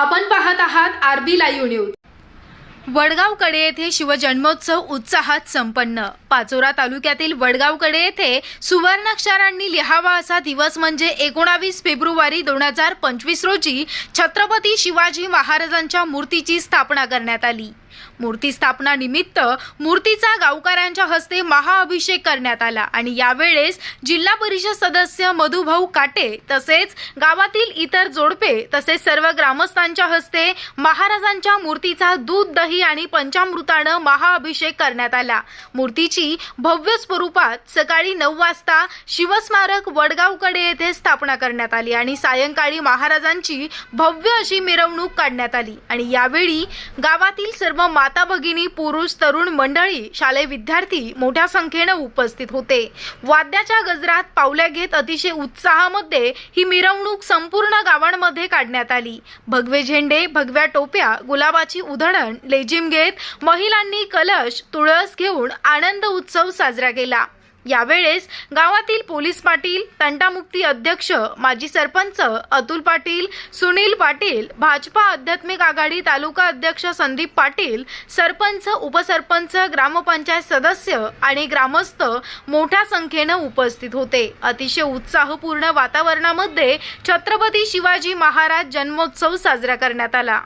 आपण पाहत आहात आरबी लाईव्ह न्यूज. वडगावकडे येथे शिवजन्मोत्सव उत्साहात संपन्न. पाचोरा तालुक्यातील वडगावकडे येथे सुवर्णाक्षरांनी लिहावा असा दिवस म्हणजे एकोणावीस फेब्रुवारी दोन हजार पंचवीस रोजी छत्रपती शिवाजी महाराजांच्या मूर्तीची स्थापना करण्यात आली. मूर्ती स्थापना निमित्त मूर्तीचा गावकऱ्यांच्या हस्ते महाअभिषेक करण्यात आला. आणि यावेळेस जिल्हा परिषद सदस्य मधुभाऊ काटे तसेच गावातील इतर जोडपे तसेच सर्व ग्रामस्थांच्या हस्ते महाराजांच्या मूर्तीचा दूध दही आणि पंचामृतानं महाअभिषेक करण्यात आला. मूर्तीची भव्य स्वरूपात सकाळी नऊ वाजता शिवस्मारक वडगावकडे येथे स्थापना करण्यात आली आणि सायंकाळी महाराजांची भव्य अशी मिरवणूक काढण्यात आली. आणि यावेळी गावातील सर्व सर्व माता भगिनी पुरुष तरुण मंडळी शालेय विद्यार्थी मोठ्या संख्येनं उपस्थित होते. वाद्याच्या गजरात पावल्या घेत अतिशय उत्साहामध्ये ही मिरवणूक संपूर्ण गावांमध्ये काढण्यात आली. भगवे झेंडे भगव्या टोप्या गुलाबाची उधळण लेझिम घेत महिलांनी कलश तुळस घेऊन आनंद उत्सव साजरा केला. यावेळेस गावातील पोलीस पाटील तंटामुक्ती अध्यक्ष माजी सरपंच अतुल पाटील सुनील पाटील भाजपा आध्यात्मिक आघाडी तालुका अध्यक्ष संदीप पाटील सरपंच उपसरपंच ग्रामपंचायत सदस्य आणि ग्रामस्थ मोठ्या संख्येनं उपस्थित होते. अतिशय उत्साहपूर्ण वातावरणामध्ये छत्रपती शिवाजी महाराज जन्मोत्सव साजरा करण्यात आला.